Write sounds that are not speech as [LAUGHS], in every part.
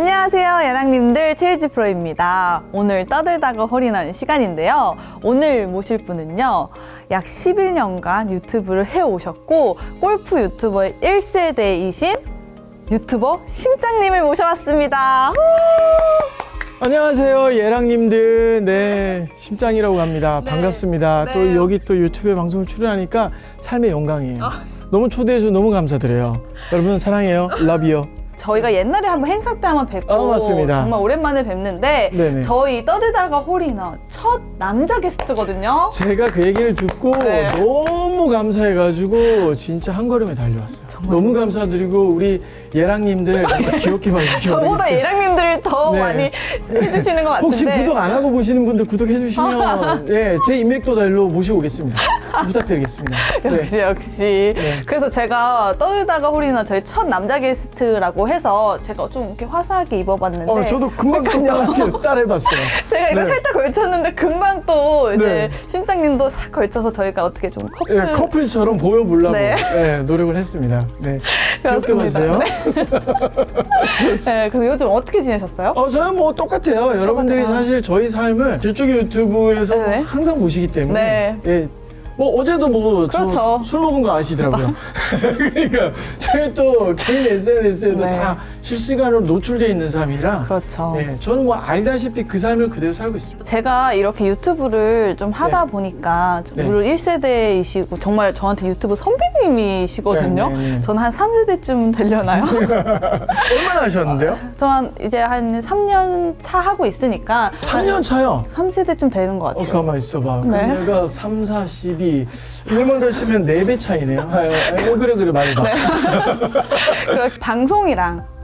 안녕하세요, 예랑님들 최유지 프로입니다. 오늘 떠들다가 홀인원 시간인데요. 오늘 모실 분은요, 약 11년간 유튜브를 해오셨고, 골프 유튜버의 1세대이신 유튜버 심장님을 모셔왔습니다. 안녕하세요 예랑님들 네 심장이라고 합니다 네. 반갑습니다 네. 또 여기 또 유튜브에 방송을 출연하니까 삶의 영광이에요 너무 초대해 주셔서 너무 감사드려요 여러분 사랑해요 러비요 저희가 옛날에 한번 행사 때 한번 뵙고 아, 맞습니다. 정말 오랜만에 뵙는데 네네. 저희 떠들다가 홀인원 첫 남자 게스트거든요. 제가 그 얘기를 듣고 네. 너무 감사해가지고 진짜 한 걸음에 달려왔어요 너무 감사드리고 우리 예랑님들 [LAUGHS] 귀엽게 봐주시기 저보다. 예랑님들 더 네. 많이 해주시는 것 같은데 혹시 구독 안 하고 보시는 분들 구독해 주시면 [LAUGHS] 예, 제 인맥도 달로 모시고 오겠습니다 부탁드리겠습니다 [LAUGHS] 네. 역시 역시 네. 그래서 제가 떠들다가 홀이나 저희 첫 남자 게스트라고 해서 제가 좀 이렇게 화사하게 입어봤는데 어, 저도 금방. 따라, 따라해봤어요. [LAUGHS] 제가 이거 네. 살짝 걸쳤는데 금방 또 이제 네. 심장님도 싹 걸쳐서 저희가 어떻게 좀 커플 예, 커플처럼 보여보려고 네. 예, 노력을 했습니다. 네. 귀엽게 그렇습니다. 봐주세요. [LAUGHS] 네, 그래서 요즘 어떻게 지내셨어요? 어, 저는 뭐 똑같아요. 여러분들이 똑같아요. 사실 저희 삶을 저쪽 유튜브에서 네. 항상 보시기 때문에. 네. 예, 뭐 어제도 뭐 그렇죠. 술 먹은 거 아시더라고요. [LAUGHS] 그러니까 저희 또 개인 SNS에도 네. 다 실시간으로 노출돼 있는 삶이라. 그렇죠. 예, 저는 뭐 알다시피 그 삶을 그대로 살고 있습니다. 제가 이렇게 유튜브를 좀 하다 네. 보니까 좀 네. 물론 1세대이시고 정말 저한테 유튜브 선배님이시거든요. 네, 네, 네. 저는 한 3세대쯤 되려나요? [LAUGHS] 얼마나 하셨는데요? 저한 이제 한 3년 차 하고 있으니까 3년 차요. 3세대쯤 되는 것 어, 같아요. 가만 있어봐. 네. 그럼 내가 3, 4, 12. 일만 더 치면 4배 차이네요. 아, 아, 그래, 그래, 말해봐. 네. [LAUGHS] 그래서 방송이랑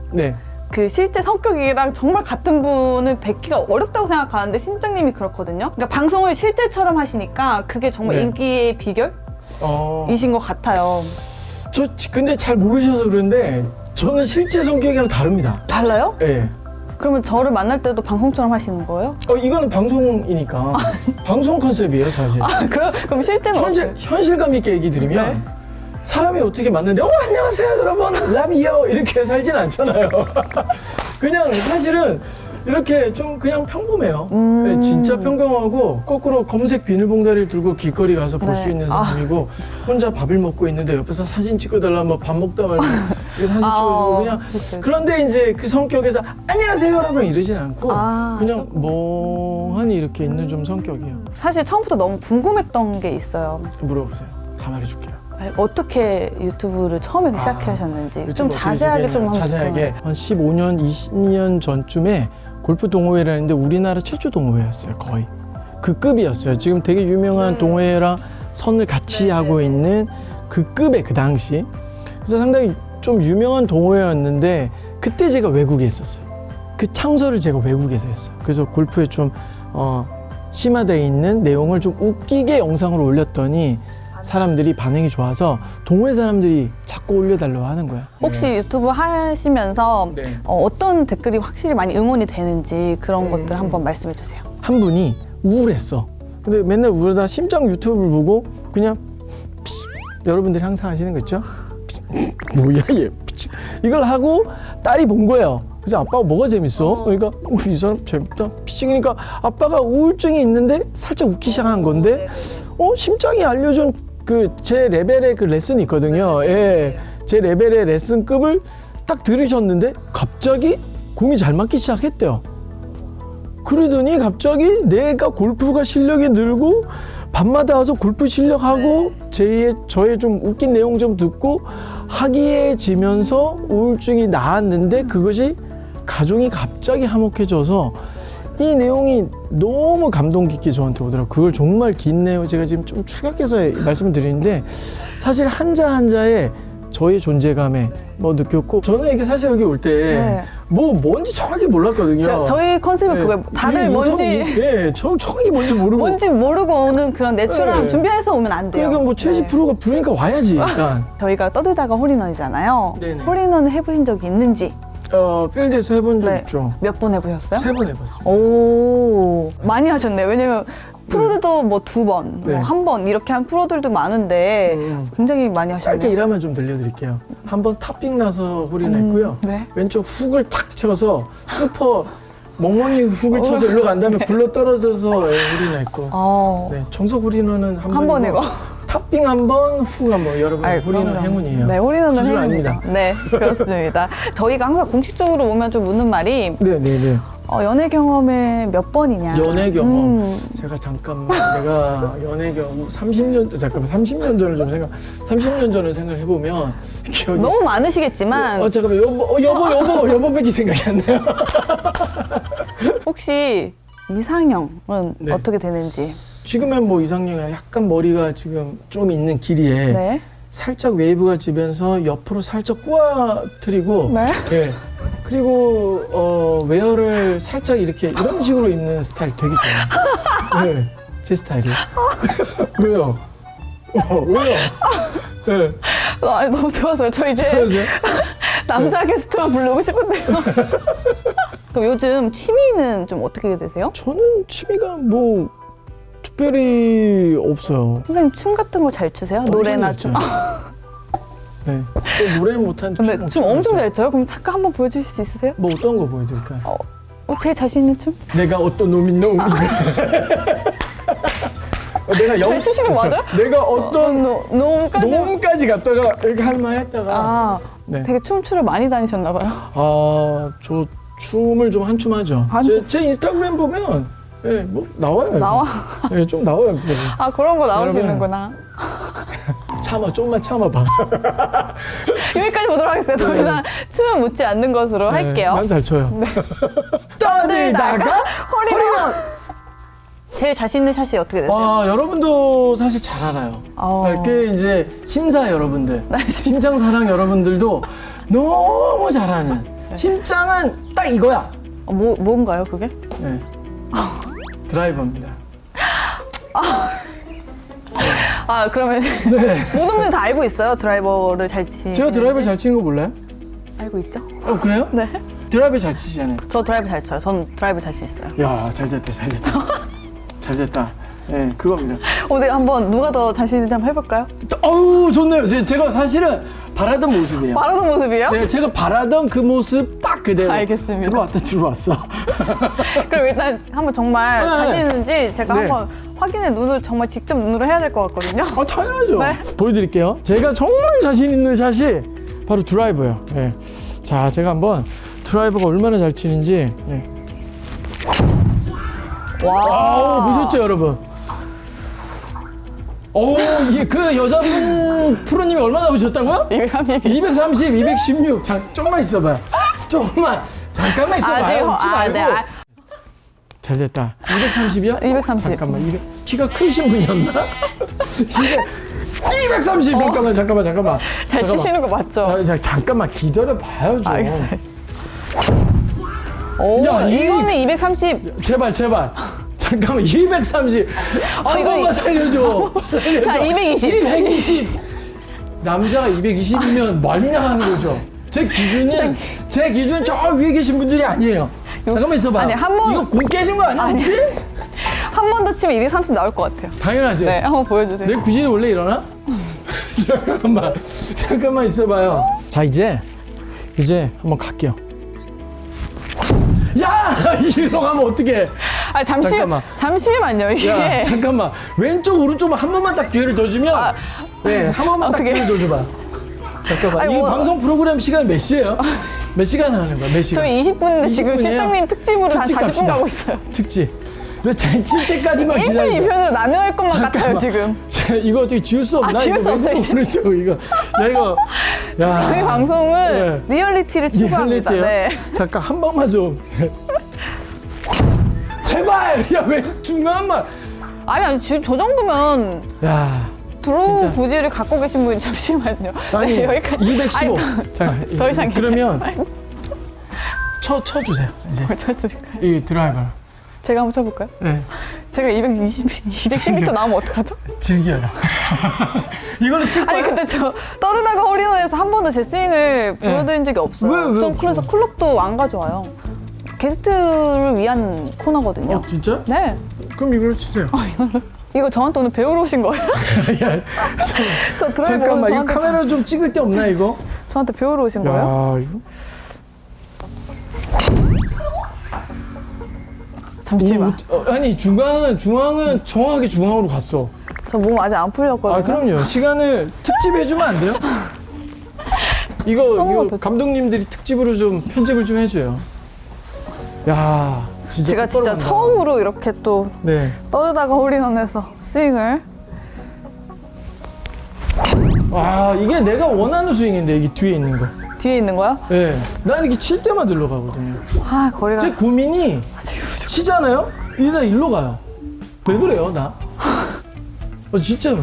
그 실제 성격이랑 정말 같은 분을 뵙기가 어렵다고 생각하는데 심장님이 그렇거든요. 그러니까 방송을 실제처럼 하시니까 그게 정말 네. 인기의 비결이신 어, 것 같아요. 저, 지- 근데 잘 모르셔서 그런데 저는 실제 성격이랑 다릅니다. 달라요? 예. 그러면 저를 만날 때도 방송처럼 하시는 거예요? 어, 이거는 방송이니까. [LAUGHS] 방송 컨셉이에요, 사실. 아, 그럼, 그럼 실제는 현실? 현실감 있게 얘기 드리면 네. 사람이 어떻게 만났는데, 어, 안녕하세요, 여러분. 라비요. 이렇게 살진 않잖아요. [LAUGHS] 그냥 사실은 이렇게 좀 그냥 평범해요. 음. 네, 진짜 평범하고 거꾸로 검색 비닐봉다리를 들고 길거리 가서 볼 네. 수 있는 아. 사람이고 혼자 밥을 먹고 있는데 옆에서 사진 찍어달라 뭐밥 먹다 말고 [LAUGHS] 이렇게 사진 아, 찍어주고 그냥 그치. 그런데 이제 그 성격에서 안녕하세요 여러분 이러진 않고 아, 그냥 멍하니 이렇게 있는 좀 성격이에요. 사실 처음부터 너무 궁금했던 게 있어요. 물어보세요. 다 말해줄게요. 어떻게 유튜브를 처음에 아, 시작하셨는지 좀 자세하게 좀 자세하게 한 15년, 20년 전쯤에 골프 동호회라는데 우리나라 최초 동호회였어요 거의 그 급이었어요. 지금 되게 유명한 음. 동호회랑 선을 같이 네네. 하고 있는 그 급의 그 당시 그래서 상당히 좀 유명한 동호회였는데 그때 제가 외국에 있었어요. 그 창설을 제가 외국에서 했어요. 그래서 골프에 좀 어, 심화되어 있는 내용을 좀 웃기게 영상으로 올렸더니 사람들이 반응이 좋아서 동호회 사람들이 자꾸 올려달라고 하는 거야. 혹시 유튜브 하시면서 네. 어, 떤 댓글이 확실히 많이 응원이 되는지 그런 음. 것들 한번 말씀해 주세요. 한 분이 우울했어. 근데 맨날 우울하다 심장 유튜브를 보고 그냥 피시, 여러분들이 항상 하시는 거 있죠? 피시, 뭐야 얘 피시. 이걸 하고 딸이 본 거예요. 그래서 아빠가 뭐가 재밌어? 그러니까 어, 이 사람 재밌다. 피시 그러니까 아빠가 우울증이 있는데 살짝 웃기 시작한 건데 어 심장이 알려준 그 제 레벨의 그 레슨이 있거든요. 예, 제 레벨의 레슨급을 딱 들으셨는데 갑자기 공이 잘 맞기 시작했대요. 그러더니 갑자기 내가 골프가 실력이 늘고 밤마다 와서 골프 실력하고 제의 저의 좀 웃긴 내용 좀 듣고 하기해지면서 우울증이 나았는데 그것이 가정이 갑자기 화목해져서 이 내용이 너무 감동 깊게 저한테 오더라고요. 그걸 정말 긴 내용 제가 지금 좀 축약해서 말씀을 드리는데 사실 한자 한자에 저의 존재감에 뭐 느꼈고 저는 이게 사실 여기 올 때뭐 네. 뭔지 정확히 몰랐거든요. 저, 저희 컨셉은 네. 그거예요. 다들 이 뭔지 인터뷰, 예, 저 정확히 뭔지 모르고. 뭔지 모르고 오는 그런 내추럴한 네. 준비해서 오면 안 돼요. 그러니까 뭐 최지 네. 프로가 부르니까 와야지 일단. [LAUGHS] 저희가 떠들다가 홀인원이잖아요. 네네. 홀인원을 해보신 적이 있는지 어 필드에서 해본 적 네. 있죠. 몇 번 해보셨어요? 세 번 해봤습니다. 오 많이 하셨네요. 왜냐면 프로들도 뭐 두 번, 네. 뭐 한 번 이렇게 한 프로들도 많은데 음. 굉장히 많이 짧게 하셨네요. 일하면 좀 들려드릴게요. 한번 탑핑 나서 홀인했고요. 음, 네. 왼쪽 훅을 탁 쳐서 슈퍼 멍멍이 훅을 쳐서 일로 간 다음에 굴러 떨어져서 예, 홀인했고. 어. 네, 정석 홀인원은 한, 한 번이고. 탑핑 한 번, 훅한 번. 여러분 아이, 그럼요. 행운이에요. 네, 기술 행운이죠. 아닙니다. 네, 그렇습니다. 저희가 항상 공식적으로 오면 좀 묻는 말이 네, 네, 네. 어, 연애 경험에 몇 번이냐. 연애 경험. 음. 제가 잠깐만 내가 연애 경험 30년 잠깐만 30년 전을 좀 생각 30년 전을 생각해 보면 기억이 너무 많으시겠지만 어 잠깐만 여보 어, 여보 여보 여보밖에 생각이 안 나요. 혹시 이상형은 네. 어떻게 되는지. 지금은 뭐 이상형이 약간 머리가 지금 좀 있는 길이에 네. 살짝 웨이브가 지면서 옆으로 살짝 꼬아트리고 네. 예. 그리고 어, 웨어를 살짝 이렇게 이런 식으로 입는 스타일 되게 좋아요. 네, 제 스타일이에요. [LAUGHS] 왜요? 어, 왜요? 네. 아, 너무 좋아서요. 저 이제 그러세요? [LAUGHS] 남자 게스트만 부르고 싶은데요. [LAUGHS] 그럼 요즘 취미는 좀 어떻게 되세요? 저는 취미가 뭐 특별히 없어요. 선생님 춤 같은 거 잘 추세요? 노래나 춤. [LAUGHS] 네. 또 노래 못한 근데 춤 엄청 잘잘 춰요? 그럼 잠깐 한번 보여주실 수 있으세요? 뭐 어떤 거 보여드릴까요? 어, 제일 자신 있는 춤? 내가 어떤 놈인 놈. 어, 내가 영 잘 추시는 거. 맞아요? 내가 어떤 노, 노음까지. 노음까지 갔다가 이렇게 할만 했다가 아, 네. 되게 춤추를 많이 다니셨나 봐요. 아, 저 춤을 좀 한춤 하죠. 한 제, 춤? 제 인스타그램 보면 예, 뭐 나와요. 나와? 이거. 예, 좀 나와요. 네. 아, 그런 거 여러분. 나오시는구나. 참아, 좀만 참아봐. [LAUGHS] 여기까지 보도록 하겠습니다. 더 네. 이상 춤은 묻지 않는 것으로 할게요. 네. 난잘 [LAUGHS] 쳐요. 떠들다가 허리는 제일 자신 있는 샷이 어떻게 되세요? 아, 여러분도 사실 잘 알아요. 어. 그 이제 심사 여러분들, 네, 심장 사랑 여러분들도 너무 잘하는 심장은 딱 이거야. 어, 뭐, 뭔가요, 그게? 네. 드라이버입니다. 아, 그러면 네. [LAUGHS] 모든 분들 다 알고 있어요? 드라이버를 잘 치. 제가 드라이버 잘 치는 거 몰라요? 알고 있죠? 어, 그래요? [LAUGHS] 네. 드라이버 잘 치시잖아요. 저 드라이브 잘 쳐요. 전 드라이브 자신 있어요. 야, 잘 됐다, 잘 됐다. [LAUGHS] 잘 됐다. 예, 그겁니다. 어, 네, 한번 누가 더 자신 있는지 한번 해볼까요? 어우, 좋네요. 제, 제가 사실은 바라던 모습이에요. 말하는 모습이요? 네, 제가 바라던 그 모습 딱 그대로. 알겠습니다. 들어왔다, 들어왔어. [LAUGHS] 그럼 일단 한번 정말 네. 자신 있는지 제가 네. 한번 확인을 눈으로 정말 직접 눈으로 해야 될 것 같거든요. 아, 당연하죠. 네. 보여드릴게요. 제가 정말 자신 있는 샷이 바로 드라이버예요. 예. 자, 제가 한번 드라이버가 얼마나 잘 치는지. 예. 와. 아우, 보셨죠, 여러분? 오, 이게 그 여자분 프로님이 얼마나 보셨다고요? 230. 230, 216. 잠, 좀만 있어봐요. 좀만. 잠깐만 있어봐요. 웃지 말고. 네, 아, 잘 됐다. 230이요? 230. 잠깐만. 200, 키가 크신 분이었나? 200, 230. 잠깐만, 잠깐만, 잠깐만. 잘 잠깐만. 치시는 거 맞죠? 아, 자, 잠깐만 기다려 좀. 알겠어요. 오, 야, 이- 이거는 230. 제발 제발. 잠깐만 230. 한 이거 번만 이- 살려줘. 살려줘. 자, 220. 220. 남자가 220이면 많이 나가는 거죠. 제 기준은 제 기준 저 위에 계신 분들이 아니에요. 잠깐만 있어봐. 아니, 한 번- 이거 공 깨진 거 아니야 아니. 혹시? [LAUGHS] 한 번 더 치면 230 나올 것 같아요. 당연하죠. 네, 한번 보여주세요. 내 구질이 원래 일어나? [LAUGHS] 잠깐만 잠깐만 있어봐요. 자 이제 이제 한번 갈게요. 야 [LAUGHS] 이리로 가면 어떡해? 아, 잠시, 잠깐만. 잠시만요. 이게. 야 잠깐만 왼쪽 오른쪽 한 번만 딱 기회를 더 주면 네 한 번만 딱 아. 어떡해. 기회를 더 줘봐. 잠깐만 아니, 이 뭐- 방송 프로그램 시간 몇 시예요? 몇 시간 하는 거야? 몇 시간? 저희 20분인데 지금 20분 이에요? 실장님 특집으로 한 특집 40분 갑시다. 가고 있어요. 특집. 왜잘칠 때까지만 1편, 기다려. 2편으로 나눠할 것만 같아요, 잠깐만. 지금. 자, 이거 어떻게 지울 수 없나? 아, 지울 수 없어요, 이제. 오른쪽 이거. 야 이거. 야. 저희 방송은 네. 리얼리티를 추구합니다. 리얼리티요? 네. 잠깐 한 번만 좀. 제발. 야 왜 중간만. 아니, 아니, 지금 저 정도면 야. 드로우 진짜. 부지를 갖고 계신 분이 잠시만요. 아니 네, [LAUGHS] 여기까지. 215. 아니, 자, 더 이상 그러면 쳐 쳐주세요. 이제 더 쳤으니까요. 이 드라이버. 제가 한번 쳐볼까요? 네. 제가 220, 210m 나오면 어떡하죠? 즐겨요. [LAUGHS] 이걸로 칠 거야. 아니 근데 저 떠드다가 홀인원에서 한 번도 제 스윙을 보여드린 적이 없어요. 왜, 왜 전? 그래서 클럽도 안 가져와요. 게스트를 위한 코너거든요. 어 진짜? 네. 그럼 이걸로 치세요. 이 거 저한테 오늘 배우러 오신 거예요? [LAUGHS] 야, [LAUGHS] 저 드라이브 잠깐만, 이 저한테, 카메라 좀 찍을 데 없나, 이거? [LAUGHS] 저한테 배우러 오신 거예요? 야, 이거. 잠시만. 어, 아니, 중앙은, 중앙은 정확하게 중앙으로 갔어. 저 몸 아직 안 풀렸거든요. 아, 그럼요. 시간을 특집해주면 안 돼요? 이거, 어, 이거 더- 감독님들이 특집으로 좀 편집을 좀 해줘요. 야, 진짜. 제가 똑바로 진짜 간다. 처음으로 이렇게 또 네. 떠들다가 홀인원에서 스윙을 와, 이게 내가 원하는 스윙인데, 이게 뒤에 있는 거. 뒤에 있는 거야? 네. 난 이렇게 칠 때만 들러 가거든요. 아 거리가 제 고민이 치잖아요? 이러다 일로 가요. 왜 그래요, 나? 어, 진짜로.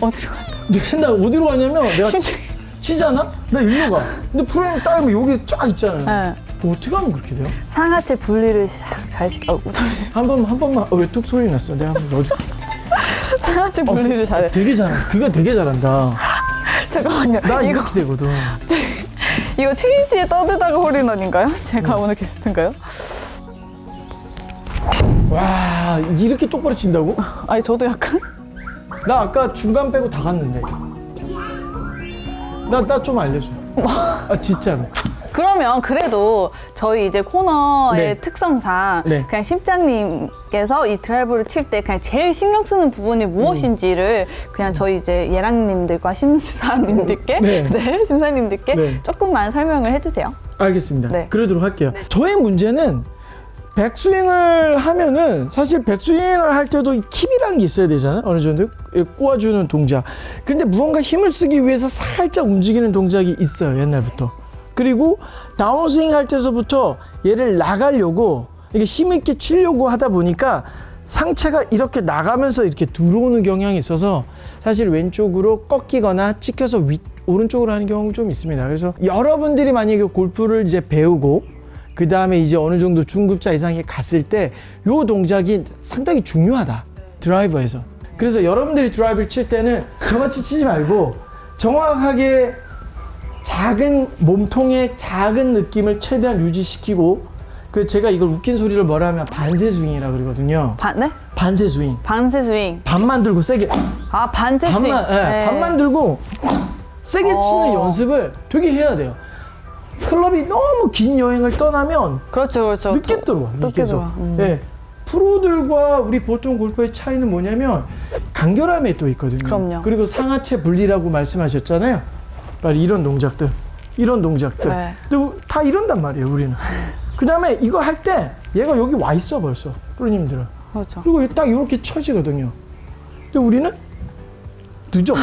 어디로 가? 근데 나 어디로 가냐면 내가 [LAUGHS] 치, 치잖아? 나 일로 가. 근데 프레임 따면 여기 쫙 있잖아요. 네. 어떻게 하면 그렇게 돼요? 상하체 분리를 싹잘 시켜. 어, 잠시. [LAUGHS] 한 번, 한 번만. 어, 왜뚝 소리 났어? 내가 한번 넣어줄게. 상하체 분리를 잘해. 되게 잘한다. 그가 되게 잘한다. 잠깐만요. 나 이거 이렇게 되거든. [LAUGHS] 이거 최인 씨의 떠들다가 홀인원인가요? 제가 오늘 게스트인가요? 와, 이렇게 똑바로 친다고? 아니 저도 약간 [LAUGHS] 나 아까 중간 빼고 다 갔는데. 나, 나 좀 알려줘. 아, 진짜로. 그러면 그래도 저희 이제 코너의 네. 특성상 네. 그냥 심장님께서 이 드라이브를 칠 때 그냥 제일 신경 쓰는 부분이 무엇인지를 그냥 저희 이제 예랑님들과 심사님들께 네. [LAUGHS] 네, 심사님들께 네. 조금만 설명을 해주세요. 알겠습니다. 네. 그러도록 할게요. 저의 문제는 백스윙을 하면은 사실 백스윙을 할 때도 이 킵이라는 게 있어야 되잖아요. 어느 정도 꼬아주는 동작. 근데 무언가 힘을 쓰기 위해서 살짝 움직이는 동작이 있어요. 옛날부터. 그리고 다운스윙 할 때서부터 얘를 나가려고 이게 힘 있게 치려고 하다 보니까 상체가 이렇게 나가면서 이렇게 들어오는 경향이 있어서 사실 왼쪽으로 꺾이거나 찍혀서 위, 오른쪽으로 하는 경우가 좀 있습니다. 그래서 여러분들이 만약에 골프를 이제 배우고 그 다음에 이제 어느 정도 중급자 이상에 갔을 때 요 동작이 상당히 중요하다. 드라이버에서. 그래서 여러분들이 드라이브를 칠 때는 저같이 치지 말고 정확하게 작은 몸통의 작은 느낌을 최대한 유지시키고 그 제가 이걸 웃긴 소리를 뭐라 하면 반세 스윙이라 그러거든요. 반, 네? 반세 스윙. 반세 스윙. 반만 들고 세게 아, 반세 스윙. 반만 예, 네. 반만 들고 세게 치는 어. 연습을 되게 해야 돼요. 클럽이 너무 긴 여행을 떠나면 그렇죠, 그렇죠. 늦게 또- 들어와. 늦게 들어와. 음. 예. 프로들과 우리 보통 골퍼의 차이는 뭐냐면 간결함에 또 있거든요. 그럼요. 그리고 상하체 분리라고 말씀하셨잖아요. 이런 동작들, 이런 동작들. 네. 근데 다 이런단 말이에요, 우리는. 그 다음에 이거 할 때 얘가 여기 와 있어 벌써 프로님들은. 그렇죠. 그리고 딱 이렇게 쳐지거든요. 근데 우리는 늦어.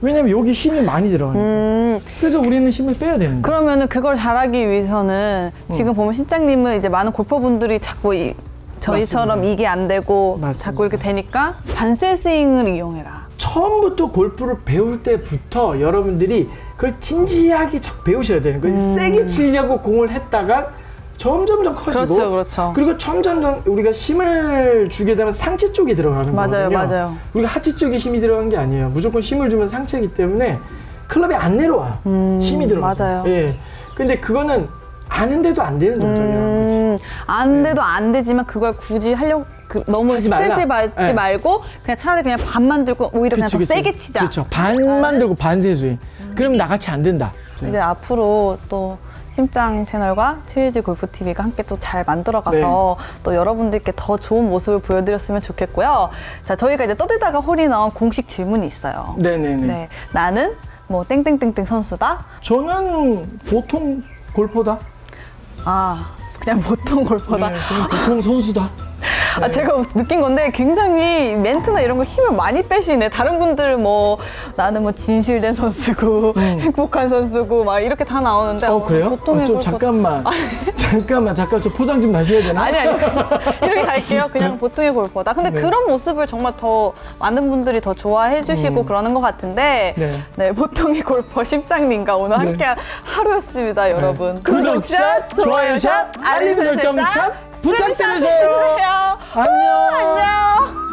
왜냐면 여기 힘이 많이 들어가니까. 음, 그래서 우리는 힘을 빼야 되는 거예요. 그러면은 그걸 잘하기 위해서는 어. 지금 보면 신장님은 이제 많은 골퍼분들이 자꾸 이, 저희처럼 맞습니다. 이게 안 되고 맞습니다. 자꾸 이렇게 되니까 반세 스윙을 이용해라. 처음부터 골프를 배울 때부터 여러분들이 그걸 진지하게 잘 배우셔야 되는 거예요. 세게 치려고 공을 했다가 점점점 커지고 음. 그렇죠, 그렇죠. 리고 점점점 우리가 힘을 주게 되면 상체 쪽에 들어가는 맞아요, 거거든요. 맞아요. 우리가 하체 쪽에 힘이 들어간 게 아니에요. 무조건 힘을 주면 상체이기 때문에 클럽이 안 내려와요. 힘이 들어가서. 음, 맞아요. 예. 근데 그거는 아는데도 안 되는 동작이라는 거지. 음, 안 돼도 안 되지만 그걸 굳이 하려고 그, 너무 하지 스트레스 말라. 받지 네. 말고 그냥 차라리 그냥 반만 들고 오히려 그냥 더 세게 치자. 그렇죠. 반만 들고 반세 스윙. 그러면 나같이 안 된다. 이제 앞으로 또 심장 채널과 최혜지 골프 TV가 함께 또 잘 만들어가서 네. 또 여러분들께 더 좋은 모습을 보여드렸으면 좋겠고요. 자, 저희가 이제 떠들다가 홀이 나온 공식 질문이 있어요. 네네네. 네, 나는 뭐 땡땡땡땡 선수다. 저는 보통 골퍼다. 아, 그냥 보통 골퍼다. 네, 저는 보통 선수다. 아, 제가 느낀 건데 굉장히 멘트나 이런 거 힘을 많이 빼시네. 다른 분들 뭐 나는 뭐 진실된 선수고 행복한 선수고 막 이렇게 다 나오는데 음. 어 그래요? 보통의 어, 좀 골퍼- 잠깐만. [LAUGHS] 잠깐만 잠깐 좀 포장 좀 다시 해야 되나? 아니 아니 [LAUGHS] 이렇게 갈게요. 그냥 보통의 골퍼다. 근데 네. 그런 모습을 정말 더 많은 분들이 더 좋아해 주시고 그러는 것 같은데 네. 네. 보통의 골퍼 심장님과 오늘 네. 함께 한 하루였습니다, 여러분. 구독 샷, 좋아요 샷, 알림 설정 샷 부탁드리세요. 부탁드리세요. 안녕. 안녕.